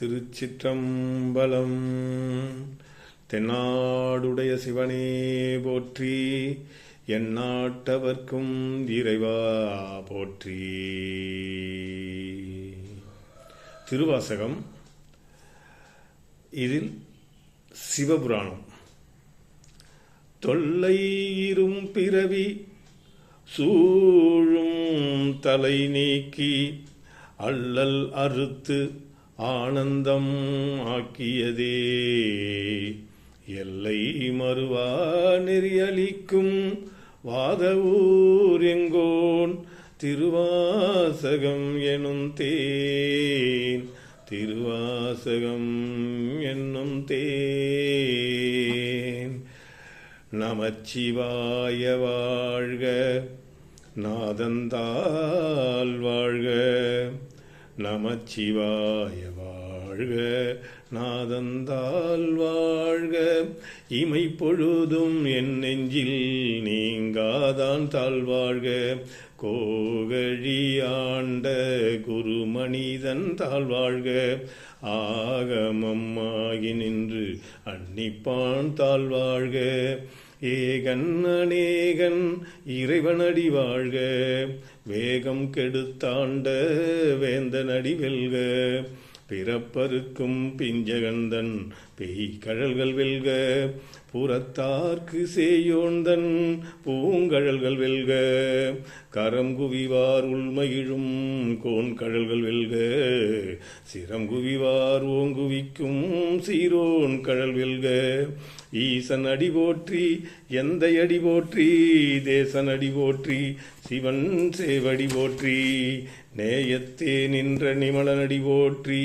திருச்சிற்றம்பலம். தென்னாடுடைய சிவனே போற்றி என் நாட்டவர்க்கும் இறைவா போற்றி. திருவாசகம் இதில் சிவபுராணம். தொல்லையிரும் பிறவி சூழும் தலை நீக்கி அல்லல் அறுத்து ஆனந்தம் ஆக்கியதே. எல்லை மறுவா நெறியளிக்கும் வாதவூர் எங்கோன் திருவாசகம் எனும் தேன் திருவாசகம் என்னும் தேன் நமச்சிவாய வாழ்க நாதந்தால் வாழ்க. நமச்சிவாய வாழ்க நாதந்தால் வாழ்க. இமை பொழுதும் என் நெஞ்சில் நீங்காதான் தாழ்வாழ்க கோகழி ஆண்ட குருமனிதன் தாழ்வாழ்க ஆகமம்மாகி நின்று அன்னிப்பான் தாழ்வாழ்க ஏகன் அநேகன் இறைவனடி வாழ்க. வேகம் கெடுத்தாண்ட வேந்தனடி வெல்க. பிறப்பருக்கும் பிஞ்சகந்தன் பெய் கழல்கள் வெல்க. புறத்தார்க்கு சேயோந்தன் பூங்கழல்கள் வெல்க. கரம் குவிவார் உள்மகிழும் கோன் கழல்கள் வெல்க. சிரம் குவிவார் ஓங்குவிக்கும் சீரோன் கழல் வெல்க. ஈசன் அடி போற்றி எந்த அடி போற்றி தேசன் அடி போற்றி சிவன் சேவடி போற்றி நேயத்தே நின்ற நிமலனடி போற்றி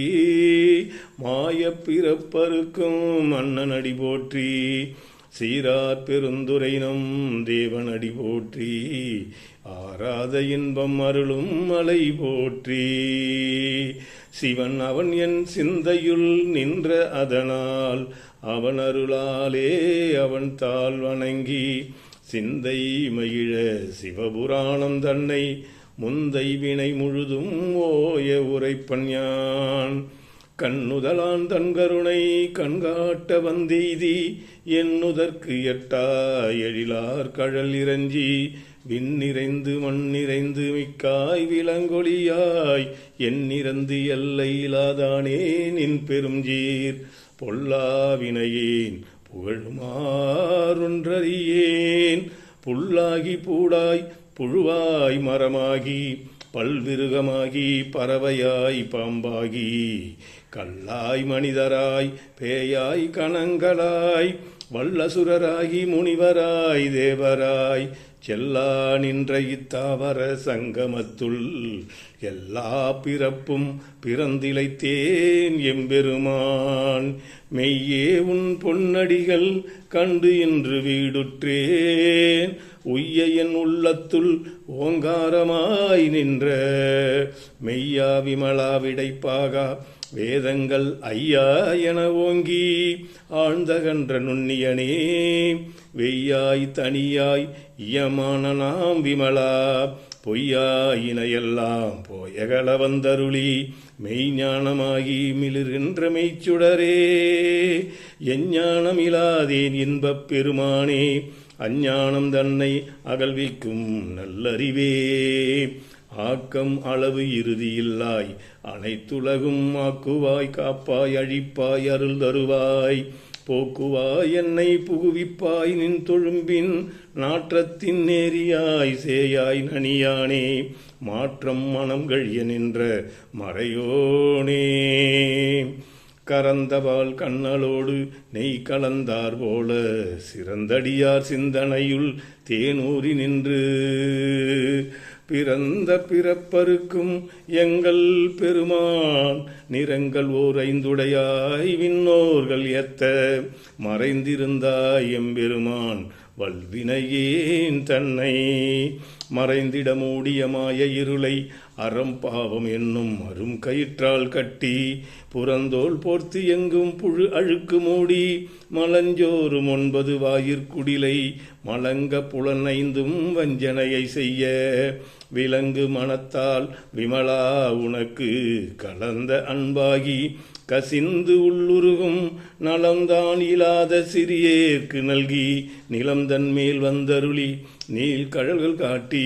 மாய பிறப்பருக்கும் அண்ணன் அடி போற்றி சீரார் பெருந்துரைனம் தேவனடி போற்றி ஆராத இன்பம் அருளும் மலை போற்றி. சிவன் அவன் என் சிந்தையுள் நின்ற அதனால் அவன் அருளாலே அவன் தாழ் வணங்கி சிந்தை மகிழ சிவபுராணம் தன்னை முந்தை வினை முழுதும் ஓய உரைப்பன் யான். கண்ணுதலான் தன் கருணை கண்காட்ட வந்தெய்தி என்னுதற்கு எட்டா எழிலார் கழல் இறஞ்சி விண்ணிறைந்து மண்ணிறைந்து மிக்காய் விலங்கொழியாய் எண்ணிறந்து எல்லையிலாதானே நின் பெருஞ்சீர் பொல்லாவினையேன் புகழுமாறொன்றறியேன் புல்லாகி பூடாய் புழுவாய் மரமாகி. பல்விருகமாகி பறவையாய் பாம்பாகி. கல்லாய் மனிதராய் பேயாய் கணங்களாய். வல்லசுரராகி முனிவராய் தேவராய். செல்லா நின்ற இத்தாவர சங்கமத்துள் எல்லா பிறப்பும் பிறந்திலைத்தேன் எம்பெருமான். மெய்யே உன் பொன்னடிகள் கண்டு இன்று வீடுற்றேன். உய்ய என் உள்ளத்துள் ஓங்காரமாய் நின்ற மெய்யா விமலா விடைப்பாகா வேதங்கள் ஐயா என ஓங்கி ஆழ்ந்தகன்ற நுண்ணியனே வெய்யாய் தனியாய் இயமான நாம் விமலா பொய்யாயினையெல்லாம் போயகல வந்தருளி மெய்ஞானமாகி மிளிர்கின்ற மெய்ச்சுடரே. எஞ்ஞானம் இலாதேன் இன்பப் பெருமானே அஞ்ஞானம் தன்னை அகல்விக்கும் நல்லறிவே. ஆக்கம் அளவு இறுதியில்லாய் அனைத்துலகும் ஆக்குவாய் காப்பாய் அழிப்பாய் அருள் தருவாய். போக்குவாய் என்னை புகுவிப்பாய் நின் தொழும்பின் நாற்றத்தின் நேரியாய் சேயாய் நனியானே மாற்றம் மனம் கழிய நின்ற மறையோனே. கரந்தவால் கண்ணலோடு நெய் கலந்தார் போல சிறந்தடியார் சிந்தனையுள் தேனூறி நின்று. பிறந்த பிறப்பருக்கும் எங்கள் பெருமான் நிறங்கள் ஓர் ஐந்துடையாய் விண்ணோர்கள் எத்த மறைந்திருந்தாய் எம்பெருமான் வல்வினையேன் தன்னை மறைந்திட மூடிய மாய இருளை அறம் பாவம் என்னும் அரும் கயிற்றால் கட்டி புறந்தோல் போர்த்து எங்கும் புழு அழுக்கு மூடி மலஞ்சோறும் ஒன்பது வாயிற்குடிலை மலங்க புலனைந்தும் வஞ்சனையை செய்ய விலங்கு மனத்தால் விமலா உனக்கு கலந்த அன்பாகி கசிந்து உள்ளுருகும் நலம்தான் இல்லாத சிறியேற்கு நல்கி நிலம் தன்மேல் வந்தருளி நீல் கழல்கள் காட்டி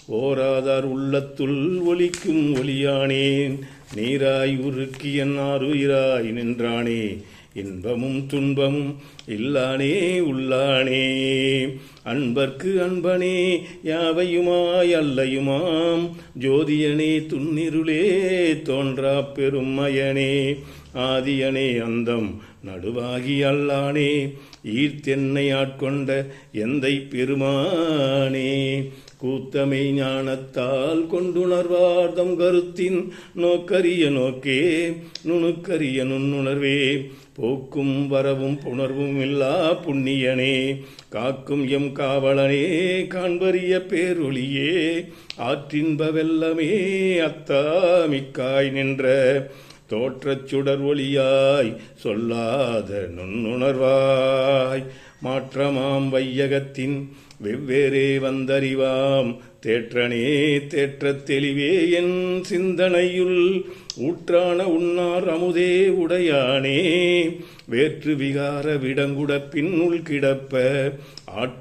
ஓராதார் உள்ளத்துள் ஒலிக்கும் ஒலியானேன். நீராய் உருக்கி என்னாருயிராய் நின்றானே. இன்பமும் துன்பமும் இல்லானே உள்ளானே. அன்பர்க்கு அன்பனே யாவையுமாய் அல்லையுமாம். ஜோதியனே துன்னிருளே தோன்றா பெருமயனே ஆதியனே அந்தம் நடுவாகி அல்லானே. ஈர்த்தென்னை ஆட்கொண்ட எந்தை பெருமானே. கூத்தமை ஞானத்தால் கொண்டுணர்வார்தம் கருத்தின் நோக்கரிய நோக்கே நுணுக்கரிய நுண்ணுணர்வே. போக்கும் வரவும் புணர்வும் இல்லா புண்ணியனே காக்கும் எம் காவலனே காண்பறிய பேரொளியே ஆற்றின்ப வெல்லமே அத்தாமிக்காய் நின்ற தோற்றச் சுடர் ஒளியாய் சொல்லாத நுண்ணுணர்வாய். மாற்றமாம் வையகத்தின் வெவ்வேறே வந்தறிவாம். தேற்றனே தேற்றத் தெளிவே என் சிந்தனையுள். ஊற்றான உன்னார் அமுதே உடையானே. வேற்று விகார விடங்குட பின்னுள் கிடப்ப ஆற்றி